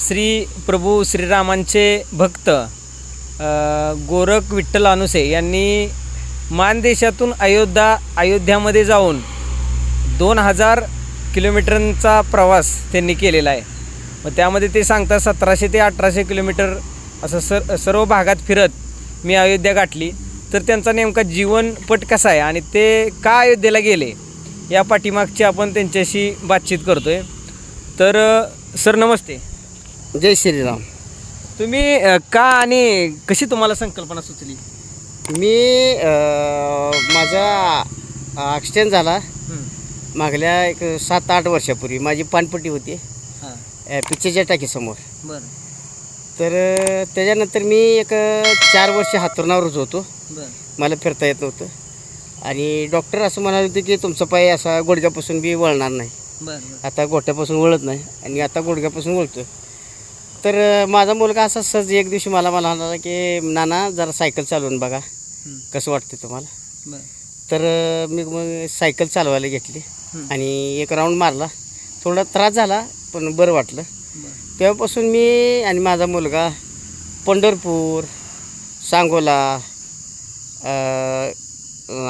श्री प्रभू श्रीरामांचे भक्त गोरख विठ्ठल अनुसे यांनी मानदेशातून अयोध्या अयोध्यामध्ये जाऊन दोन हजार किलोमीटरचा प्रवास त्यांनी केलेला आहे. मग त्यामध्ये ते सांगतात सतराशे ते अठराशे किलोमीटर असं सर सर्व भागात फिरत मी अयोध्या गाठली. तर त्यांचा नेमका जीवनपट कसा आहे आणि ते का अयोध्येला गेले या पाठीमागची आपण त्यांच्याशी बातचीत करतो आहे तर सर नमस्ते. जय श्रीराम. तुम्ही अ, का आणि कशी तुम्हाला संकल्पना सुचली? मी अं, माझा ॲक्सिडेंट झाला. मागल्या एक सात आठ वर्षापूर्वी. माझी पानपट्टी होती. हां. अं, पिक्चरच्या टाकीसमोर. बरं. तर अं, त्याच्यानंतर मी एक अं, चार वर्ष हातरुणावरच होतो. बरं. मला फिरता येत नव्हतं. आणि डॉक्टर असं म्हणाले होते की तुमचा पाय असा गुडघ्यापासून बी वळणार नाही. बरं आता गोट्यापासून वळत नाही. आणि आता गुडघ्यापासून वळतो तर माझा मुलगा असा सहज एक दिवशी मला मला म्हणाला की नाना जरा सायकल चालवून बघा. कसं वाटतं तुम्हाला? तर मी मग सायकल चालवायला घेतली. आणि एक राऊंड मारला. थोडा त्रास झाला पण बरं वाटलं. तेव्हापासून मी आणि माझा मुलगा पंढरपूर सांगोला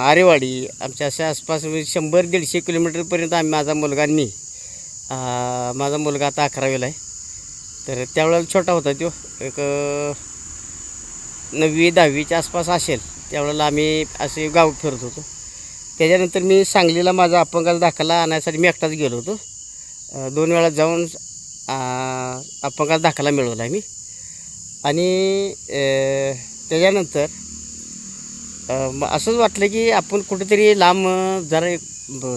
आरेवाडी आमच्या अशा आसपास म्हणजे शंभर दीडशे किलोमीटरपर्यंत आम्ही माझा मुलगा आणि मी माझा मुलगा आता अकरावीला आहे. तर त्यावेळेला छोटा होता तो. एक नववी दहावीच्या आसपास असेल. त्यावेळेला आम्ही असे गाव फिरत होतो. त्याच्यानंतर मी सांगलीला माझा अपंगाचा दाखला आणायसाठी मी एकटाच गेलो होतो. दोन वेळा जाऊन अपंगाचा दाखला मिळवला मी. आणि त्याच्यानंतर असंच वाटलं की आपण कुठेतरी लांब जरा एक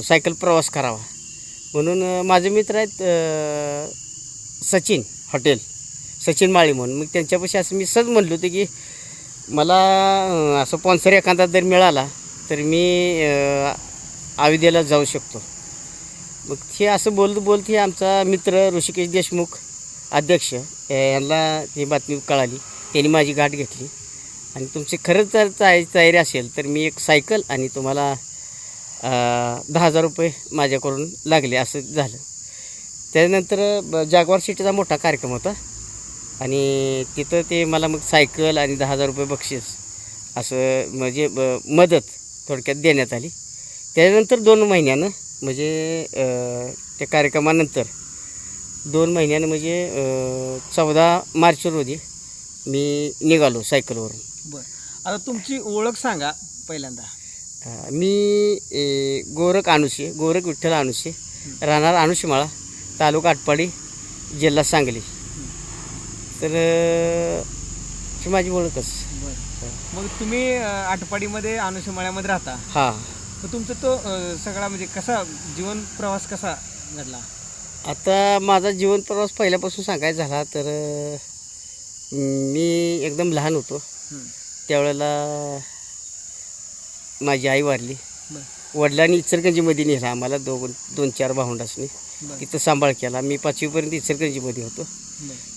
सायकल प्रवास करावा. म्हणून माझे मित्र आहेत सचिन. हॉटेल सचिन माळी म्हणून. मग त्यांच्यापाशी असं मी सहज म्हणलो होतं की मला असं स्पॉन्सर एखादा जर मिळाला तर मी अं, अयोध्येला जाऊ शकतो. मग हे असं बोलत बोलत हे आमचा मित्र ऋषिकेश देशमुख अध्यक्ष यांना ही बातमी कळाली. त्यांनी माझी गाठ घेतली. आणि तुमची खरंच जर तयारी असेल तर मी एक सायकल आणि तुम्हाला दहा हजार रुपये माझ्याकडून लागले असं झालं. त्यानंतर ब- जागवार सिटीचा मोठा कार्यक्रम होता. आणि तिथं ते मला मग सायकल आणि दहा हजार रुपये बक्षीस असं म्हणजे मदत थोडक्यात देण्यात आली. त्याच्यानंतर दोन महिन्यानं म्हणजे त्या कार्यक्रमानंतर दोन महिन्यानं म्हणजे चौदा मार्च रोजी मी निघालो सायकलवरून. बरं. आता तुमची ओळख सांगा पहिल्यांदा. मी गोरख अनुशे गोरख विठ्ठल अनुशे राहणार अनुशमाळा तालुका आटपाडी जिल्हा सांगली. तर ही माझी ओळखच. मग तुम्ही आटपाडीमध्ये अनुषमाळ्यामध्ये राहता? हां. मग तुमचा तो अ, सगळा म्हणजे कसा जीवन प्रवास कसा घडला? आता माझा जीवन प्रवास पहिल्यापासून सांगायचा झाला तर अं, मी एकदम लहान होतो. हं, त्यावेळेला माझी आई वारली. बरं. वडिलांनी इचलकरंजीमध्ये नेला. आम्हाला दोन दोन चार भावंडासनी तिथं सांभाळ केला. मी पाचवीपर्यंत इचलकरंजीमध्ये होतो.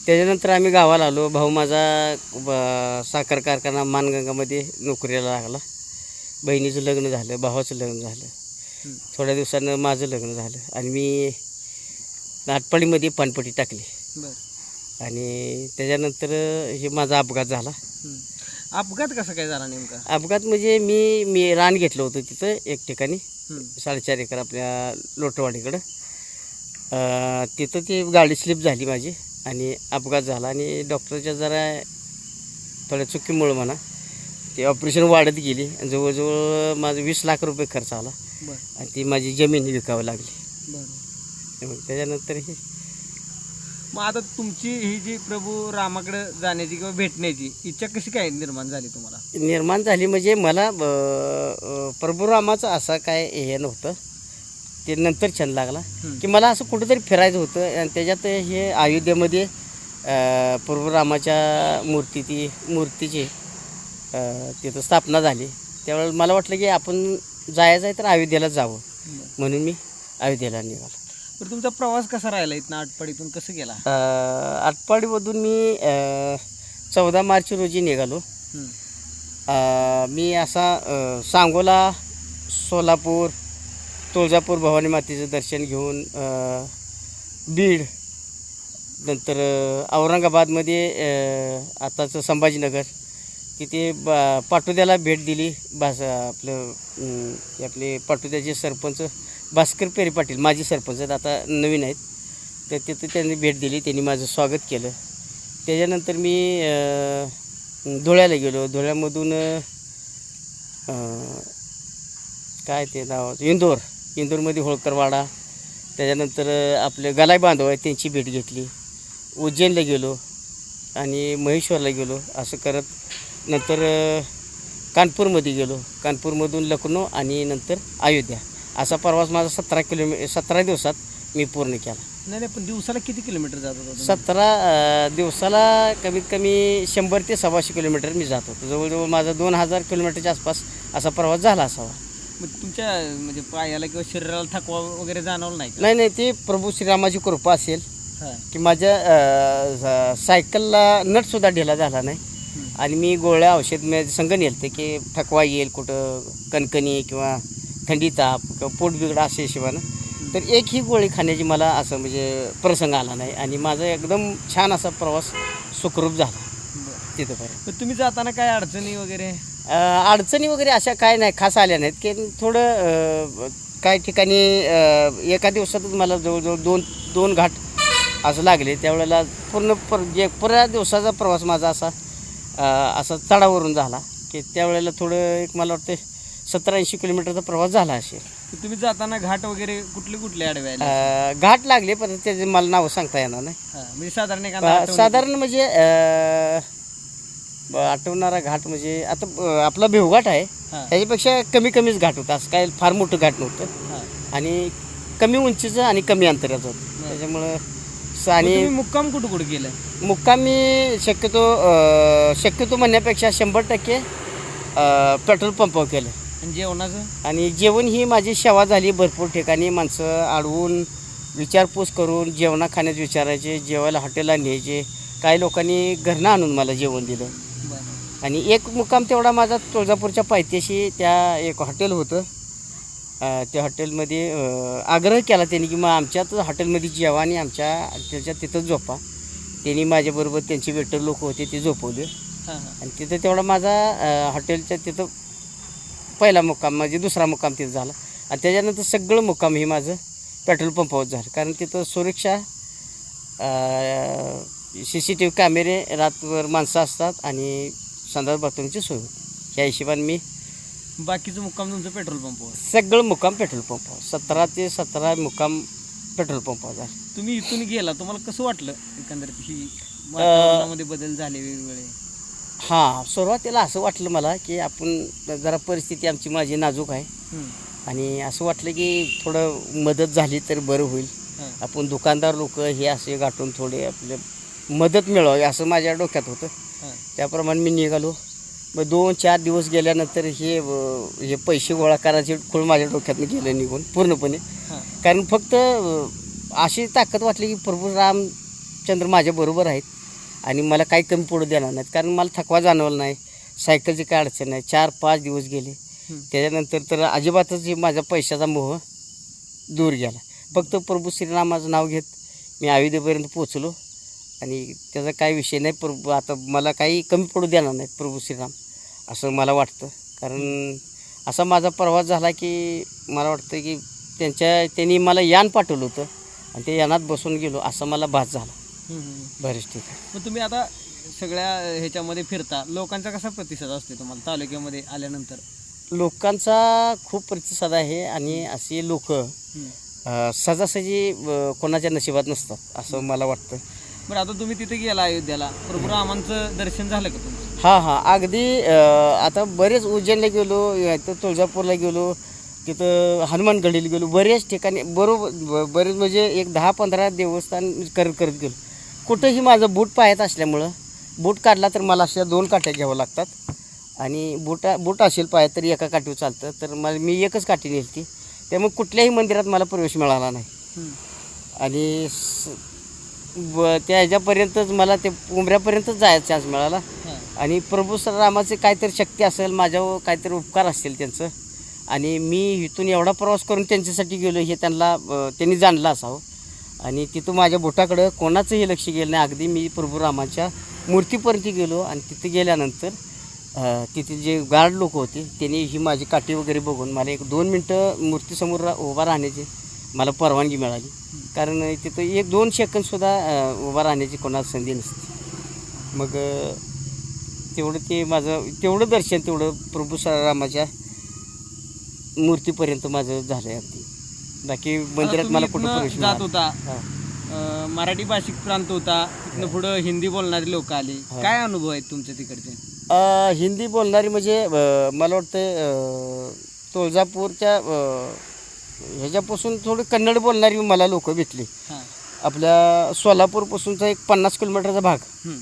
त्याच्यानंतर आम्ही गावाला आलो. भाऊ माझा ब- साखर कारखाना मानगंगामध्ये नोकरीला लागला. बहिणीचं लग्न झालं भावाचं लग्न झालं. थोड्या दिवसानं माझं लग्न झालं. आणि मी नाटपाडीमध्ये पानपट्टी टाकली. आणि त्याच्यानंतर हे माझा अपघात झाला. अपघात कसा काय झाला नेमका? अपघात म्हणजे मी मी रान घेतलं होतं तिथं एक ठिकाणी. साडेचार एकर आपल्या लोटवाडीकडं. तिथं ती गाडी स्लिप झाली माझी आणि अपघात झाला आणि डॉक्टरच्या जरा थोड्या चुकीमुळं म्हणा ते ऑपरेशन वाढत गेली आणि जवळजवळ माझं वीस लाख रुपये खर्च आला आणि ती माझी जमीन विकावं लागली. त्याच्यानंतर हे मग आता तुमची ही जी प्रभू रामाकडे जाण्याची किंवा भेटण्याची इच्छा कशी काय निर्माण झाली तुम्हाला? निर्माण झाली म्हणजे मला अं, प्रभुरामाचं असं काय हे नव्हतं. ते नंतर छंद लागला. की मला असं कुठंतरी फिरायचं होतं आणि त्याच्यात हे अयोध्येमध्ये अं, प्रभुरामाच्या मूर्ती ती मूर्तीची अं, तिथं स्थापना झाली. त्यावेळेला मला वाटलं की आपण जायचं आहे तर अयोध्येला जावं. म्हणून मी अयोध्येला निघालो. तर तुमचा प्रवास कसा राहिला इथनं आटपाडीतून? कसं गेला? अं, आटपाडीमधून मी चौदा मार्च रोजी निघालो. हं, अं, मी असा अं, सांगोला सोलापूर तुळजापूर भवानी मातेचं दर्शन घेऊन अं, बीड नंतर अ, औरंगाबादमध्ये अ, आताचं संभाजीनगर तिथे बा पाटोद्याला भेट दिली. बास आपलं अं, आपले पाटोद्याचे सरपंच भास्कर पेरे पाटील माजी सरपंच आहेत आता नवीन आहेत. तर तिथं त्यांनी भेट दिली त्यांनी माझं स्वागत केलं. त्याच्यानंतर मी धुळ्याला गेलो. धुळ्यामधून काय ते नाव इंदोर. इंदोरमध्ये होळकरवाडा. त्याच्यानंतर आपले गलाई बांधव आहेत त्यांची भेट घेतली. उज्जैनला गेलो आणि महेश्वरला गेलो असं करत नंतर कानपूरमध्ये गेलो. कानपूरमधून लखनौ आणि नंतर अयोध्या. असा प्रवास माझा सतरा किलोमी सतरा दिवसात मी पूर्ण केला नाही नाही पण दिवसाला किती किलोमीटर जात होता तुम्ही? सतरा अ, दिवसाला कमीत कमी शंभर ते सव्वाशे किलोमीटर मी जात होतो जवळजवळ माझा दोन हजार किलोमीटरच्या आसपास असा प्रवास झाला असावा मग तुमच्या म्हणजे पायाला किंवा शरीराला थकवा वगैरे जाणवला नाही का नाही नाही ते प्रभू श्रीरामाची कृपा असेल हा. की माझ्या अ, स- सायकलला नटसुद्धा ढिला झाला नाही. आणि मी गोळ्या औषध मी संघ नेलते की थकवा येईल कुठं कणकणी किंवा थंडी ताप किंवा पोट बिघडा अशा हिशोबानं. तर एक ही गोळी खाण्याची मला असं म्हणजे प्रसंग आला नाही. आणि माझा एकदम छान असा प्रवास सुखरूप झाला. बरं. तिथंपर्यंत पण. तुम्ही जाताना काय अडचणी वगैरे? अडचणी वगैरे अशा काय नाही खास आल्या नाहीत. की थोडं काही ठिकाणी एका दिवसातच मला जवळजवळ दोन दोन घाट असं लागले. त्यावेळेला पूर्ण पर जे पुऱ्या दिवसाचा प्रवास माझा असा असा चढावरून झाला. की त्यावेळेला थोडं एक मला वाटतं सतरा ऐंशी किलोमीटरचा प्रवास झाला असेल. तुम्ही जाताना घाट वगैरे कुठले कुठले आडवे आले? अ, घाट लागले पण त्याचे मला नावं सांगता येणार नाही. हा, म्हणजे साधारण अ, एखादा आठवण- साधारण म्हणजे अ, ब- आठवणारा घाट म्हणजे आता अ, आपला भिवघाट आहे. हा, त्याच्यापेक्षा कमी कमीच घाट होतं. असं काय फार मोठं घाट नव्हतं. हा. आणि कमी उंचीचं आणि कमी अंतराचं होतं. त्याच्यामुळं स- मग आणि तुम्ही मुक्काम कुठं कुठं केलं मुक्कामी शक्यतो अ, शक्यतो म्हणण्यापेक्षा शंभर टक्के अ, पेट्रोल पंपावर केलं आणि जेवणाचं? आणि जेवण ही माझी सेवा झाली भरपूर ठिकाणी. माणसं अडवून विचारपूस करून जेवणा खाण्यात विचारायचे जेवायला हॉटेलला न्यायचे. काही लोकांनी घरनं आणून मला जेवण दिलं. आणि एक मुक्काम तेवढा माझा तुळजापूरच्या पायथ्याशी त्या एक हॉटेल होतं. त्या हॉटेलमध्ये आग्रह केला त्यांनी की मग आमच्याच हॉटेलमध्ये जेवा आणि आमच्या त्याच्या तिथंच झोपा. त्यांनी माझ्याबरोबर त्यांचे वेटर लोक होते ते झोपवले. आणि तिथं तेवढा माझा हॉटेलच्या तिथं पहिला मुक्काम म्हणजे दुसरा मुक्काम तिथं झाला. आणि त्याच्यानंतर सगळं मुक्काम हे माझं पेट्रोल पंपावर झालं. कारण तिथं सुरक्षा सी सी टी व्ही कॅमेरे रातभर माणसं असतात आणि संडास बाथरूमची सोय ह्या हिशोबाने मी बाकीचं मुक्काम तुमचं पेट्रोल पंपवर सगळं मुक्काम पेट्रोल पंपावर सतरा ते सतरा मुक्काम पेट्रोल पंपावर झालं. तुम्ही इथून गेला तुम्हाला कसं वाटलं एकंदरीत ही वातावरणामध्ये बदल झाले वेगवेगळे? हां सुरुवातीला असं वाटलं मला की आपण जरा परिस्थिती आमची माझी नाजूक आहे. आणि असं वाटलं की थोडं मदत झाली तर बरं होईल. आपण दुकानदार लोक हे असे गाठून थोडे आपले मदत मिळवावी असं माझ्या डोक्यात होतं. त्याप्रमाणे मी निघालो. मग दोन चार दिवस गेल्यानंतर हे हे पैसे गोळा करायचे खूळ माझ्या डोक्यातनं गेलं निघून पूर्णपणे. कारण फक्त अशी ताकद वाटली की प्रभू रामचंद्र माझ्याबरोबर आहेत. आणि मला काही कमी पडू देणार नाहीत. कारण मला थकवा जाणवला नाही. सायकलची काय अडचण नाही. चार पाच दिवस गेले. त्याच्यानंतर तर अजिबातच माझा पैशाचा मोह दूर गेला. फक्त प्रभू श्रीरामाचं नाव घेत मी अयोध्येपर्यंत पोचलो आणि त्याचा काही विषय नाही. प्रभू आता मला काही कमी पडू देणार नाहीत प्रभू श्रीराम असं मला वाटतं. कारण असा माझा प्रवास झाला की मला वाटतं की त्यांच्या त्यांनी मला यान पाठवलं होतं. आणि त्या यानात बसून गेलो असा मला भास झाला. बरेच ठीक आहे. मग तुम्ही आता सगळ्या ह्याच्यामध्ये फिरता. लोकांचा कसा प्रतिसाद असतो तुम्हाला तालुक्यामध्ये आल्यानंतर? लोकांचा खूप प्रतिसाद आहे आणि असे लोक. सहजासहजी कोणाच्या नशिबात नसतात असं मला वाटतं. बरं आता तुम्ही तिथे गेला अयोध्याला. प्रभू रामांचं दर्शन झालं का तुमचं? हां हां. अगदी अ, आता बरेच उज्जैनला गेलो इथं तुळजापूरला गेलो तिथं हनुमानगडीला गेलो. बरेच ठिकाणी बरोबर ब- बरेच म्हणजे एक दहा पंधरा देवस्थान करत करत गेलो. कुठंही माझं बूट पायात असल्यामुळं बूट काढला तर मला अशा दोन काट्या घ्यावं लागतात. आणि बुटा बूट असेल पायात तर एका काठीवर चालतं. तर मला मी एकच काठी नेलती. त्यामुळे कुठल्याही मंदिरात मला प्रवेश मिळाला नाही. आणि ब त्या ह्याच्यापर्यंतच मला ते उमऱ्यापर्यंतच जायचा चान्स मिळाला. आणि प्रभू रामाचे काहीतरी शक्ती असेल माझ्यावर काहीतरी उपकार असतील त्यांचं. आणि मी इथून एवढा प्रवास करून त्यांच्यासाठी गेलो हे त्यांना त्यांनी जाणलं असावं. आणि तिथं माझ्या बोटाकडं कोणाचंही लक्ष गेलं नाही. अगदी मी प्रभू रामाच्या मूर्तीपर्यंत गेलो आणि तिथे गेल्यानंतर तिथे जे गार्ड लोक होते त्यांनी ही माझी काठी वगैरे बघून मला एक दोन मिनटं मूर्तीसमोर रा- उभा राहण्याची मला परवानगी मिळाली. कारण तिथं एक दोन सेकंदसुद्धा उभा राहण्याची कोणाला संधी नसते. मग तेवढं ते माझं तेवढं दर्शन तेवढं प्रभू रामाच्या मूर्तीपर्यंत माझं झालं आहे अगदी. बाकी मंदिरात मला कुठं प्रवेश जात मिळाला. होता. हा. अं, मराठी भाषिक प्रांत होता. तिथनं पुढं हिंदी बोलणारे लोक आले. काय अनुभव आहेत तुमच्या तिकडचे? अ, हिंदी बोलणारी म्हणजे अ, मला वाटतं अ, तुळजापूरच्या अ, ह्याच्यापासून थोडी कन्नड बोलणारी मला लोक भेटली. हां. आपल्या सोलापूरपासूनचा एक पन्नास किलोमीटरचा भाग. हम्म,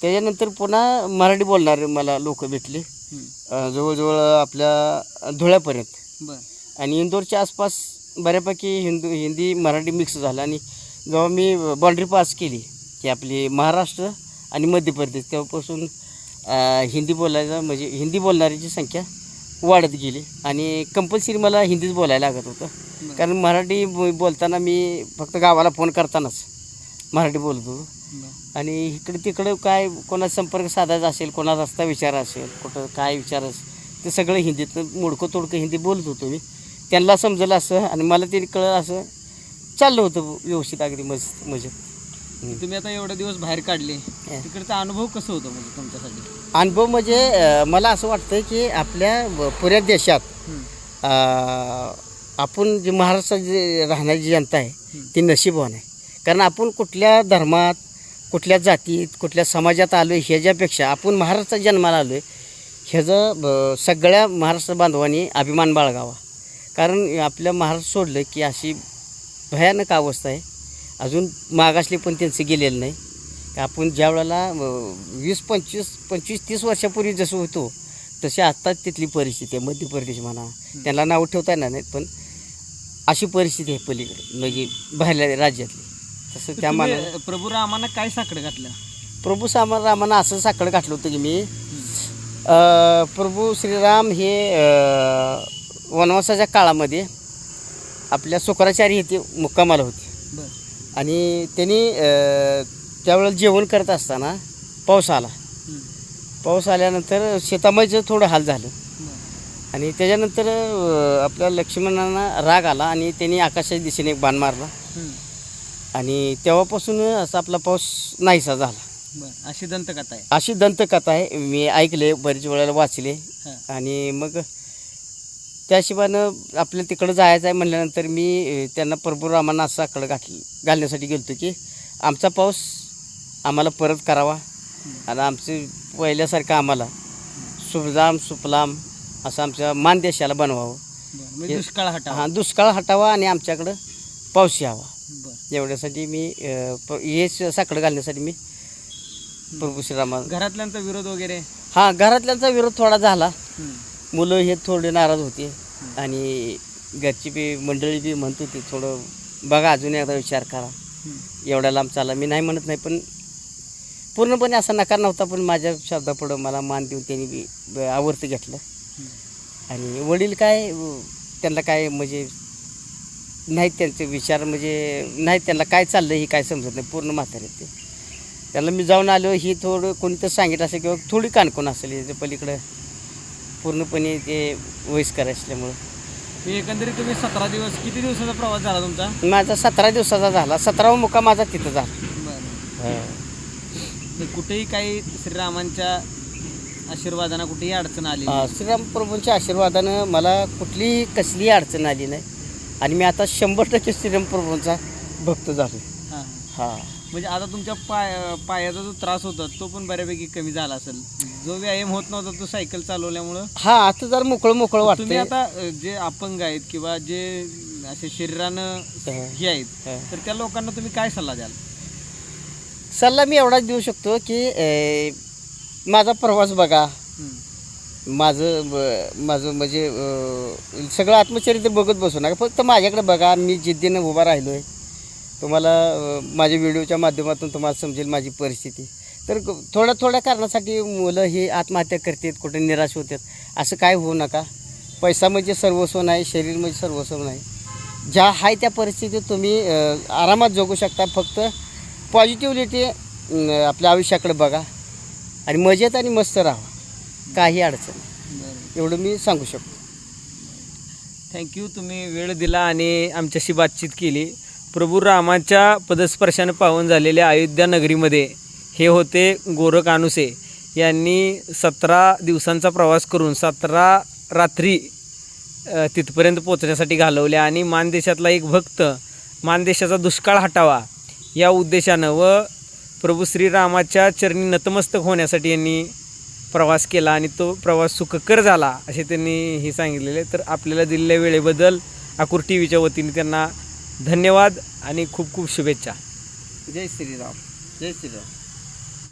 त्याच्यानंतर पुन्हा मराठी बोलणारे मला लोक भेटले. हम्म. अ, जवळजवळ आपल्या धुळ्यापर्यंत. बरं. आणि इंदोरच्या आसपास बऱ्यापैकी हिंदू हिंदी मराठी मिक्स झालं आणि जेव्हा मी बाँड्री पास केली की आपली महाराष्ट्र आणि मध्य प्रदेश तेव्हापासून हिंदी बोलायचं म्हणजे हिंदी बोलणाऱ्याची संख्या वाढत गेली आणि कंपल्सरी मला हिंदीच बोलायला लागत होतं. कारण मराठी ब- बोलताना मी फक्त गावाला फोन करतानाच मराठी बोलत होतो. आणि इकडे तिकडं काय कोणाचा संपर्क साधायचा असेल कोणाचा रस्ता विचार असेल कुठं काय विचार असेल ते सगळं हिंदीतनं मोडकं तोडकं हिंदी बोलत होतो मी त्यांना समजलं असं आणि मला ते कळलं असं चाललं होतं व्यवस्थित अगदी मज मजेत हं. तुम्ही आता एवढे दिवस बाहेर काढले. तिकडचा अनुभव कसं होतं म्हणजे तुमच्यासाठी अनुभव म्हणजे मला असं वाटतं की आपल्या पुऱ्या देशात आपण जे महाराष्ट्रात जे राहणारी जी जनता आहे. ती नशीबवान आहे कारण आपण कुठल्या धर्मात कुठल्या जातीत कुठल्या समाजात आलो आहे ह्याच्यापेक्षा आपण महाराष्ट्रात जन्माला आलो आहे ह्याचं सगळ्या महाराष्ट्र बांधवांनी अभिमान बाळगावा कारण आपल्या महाराष्ट्र सोडलं की अशी भयानक अवस्था आहे. अजून मागासले पण त्यांचं गेलेलं नाही. आपण ज्या वेळेला वीस पंचवीस पंचवीस तीस वर्षापूर्वी जसं होतो तशी आत्ताच तिथली परिस्थिती आहे. मध्य प्रदेश म्हणा त्यांना नाव ठेवता येणार नाहीत पण अशी परिस्थिती आहे पलीकडे म्हणजे बाहेरल्या राज्यातली. तसं त्या अं, प्रभू रामानं काय साकडं घातलं? प्रभू सामान रामानं असं साकडं घातलं होतं की मी प्रभू श्रीराम हे वनवासाच्या काळामध्ये आपल्या शुक्राचार्य येथे मुक्कामाला होते. आणि त्यांनी त्यावेळेला जेवण करत असताना पाऊस आला. पाऊस आल्यानंतर शेतामाईचं थोडं हाल झालं. आणि त्याच्यानंतर आपल्या लक्ष्मणांना राग आला आणि त्यांनी आकाशाच्या दिशेने एक बाण मारला. आणि तेव्हापासून असा आपला पाऊस नाहीसा झाला. अशी दंतकथा आहे. अशी दंतकथा आहे. मी ऐकले बरेच वेळेला वाचले. आणि मग त्याशिवायनं आपल्या तिकडं जायचं आहे म्हणल्यानंतर मी त्यांना प्रभू रामांना असं आकडं घातलं घालण्यासाठी गेलो की आमचा पाऊस आम्हाला परत करावा. आणि आमचं पहिल्यासारखं आम्हाला सुभदाम सुफलाम असं आमच्या मानदेशाला बनवावं. बरं म्हणजे दुष्काळ हटावा. हा दुष्काळ हटावा आणि आमच्याकडं पाऊस यावा. एवढ्यासाठी मी हे साकडं घालण्यासाठी मी प्रभू श्रीरामा घरातल्यांचा विरोध वगैरे? हां घरातल्यांचा विरोध थोडा झाला. मुलं हे थोडे नाराज होते. आणि घरची बी मंडळी बी म्हणत होती थोडं बघा अजून एकदा विचार करा. एवढ्या लांब चाला. मी नाही म्हणत नाही पण पूर्णपणे असा नकार नव्हता पण माझ्या शब्दापुढं मला मान देऊन त्यांनी बी आवर्त घेतलं. आणि वडील काय त्यांना काय म्हणजे नाहीत त्यांचे विचार म्हणजे नाहीत त्यांना काय चाललं ही काय समजत नाही पूर्ण म्हातारे ते. त्याला मी जाऊन आलो ही थोडं कोणतं सांगितलं असेल किंवा थोडी कानकोन असेल याच्या पलीकडं. पूर्णपणे ते वयस्कर असल्यामुळं. हे एकंदरीत तुम्ही सतरा दिवस किती दिवसाचा प्रवास झाला तुमचा? माझा सतरा दिवसाचा झाला. सतरावा मुक्का माझा तिथं झाला. ते कुठेही काही श्रीरामांच्या आशीर्वादानं कुठेही अडचण आली अं, श्रीराम प्रभूंच्या आशीर्वादानं मला कुठलीही कसलीही अडचण आली नाही. आणि मी आता शंभर टक्के श्रीराम प्रभूंचा भक्त झालो हां. हां. म्हणजे आता तुमच्या पाय पायाचा जो त्रास होता तो पण बऱ्यापैकी कमी झाला असेल. जो व्यायाम होत नव्हता तो सायकल चालवल्यामुळं? हा आता जर मोकळं मोकळं तुम्ही वाटतंय. आता जे अपंग आहेत किंवा जे असे शरीरानं हं. आहेत. तर त्या लोकांना तुम्ही काय सल्ला द्याल? सल्ला मी एवढाच देऊ शकतो की माझा प्रवास बघा. माझं माझं म्हणजे अं, सगळं आत्मचरित्र बघत बसू नका. फक्त माझ्याकडे बघा मी जिद्दीनं उभा राहिलो आहे तुम्हाला माझ्या व्हिडिओच्या माध्यमातून तुम्हाला समजेल माझी परिस्थिती. तर थोड्या थोड्या कारणासाठी मुलं ही आत्महत्या करतात कुठे निराश होतात. असं काय होऊ नका. पैसा म्हणजे सर्वस्व नाही शरीर म्हणजे सर्वस्व नाही. ज्या आहे त्या परिस्थितीत तुम्ही आरामात जगू शकता. फक्त पॉझिटिव्हिटी आपल्या आयुष्याकडे बघा. आणि मजेत आणि मस्त राहा. काही अडचण. एवढं मी सांगू शकतो. थँक्यू तुम्ही वेळ दिला आणि आमच्याशी बातचीत केली. प्रभू रामाच्या पदस्पर्शानं पावन झालेल्या अयोध्या नगरीमध्ये हे होते गोरख अनुसे यांनी सतरा दिवसांचा प्रवास करून सतरा रात्री तिथपर्यंत पोचण्यासाठी घालवल्या आणि मानदेशातला एक भक्त मानदेशाचा दुष्काळ हटावा या उद्देशानं व प्रभू श्रीरामाच्या चरणी नतमस्तक होण्यासाठी यांनी प्रवास केला आणि तो प्रवास सुखकर झाला असे त्यांनी हे सांगितलेले. तर आपल्याला दिलेल्या वेळेबद्दल आकुर टी व्हीच्या वतीने त्यांना धन्यवाद आणि खूप खूप शुभेच्छा. जय श्रीराम. जय श्रीराम.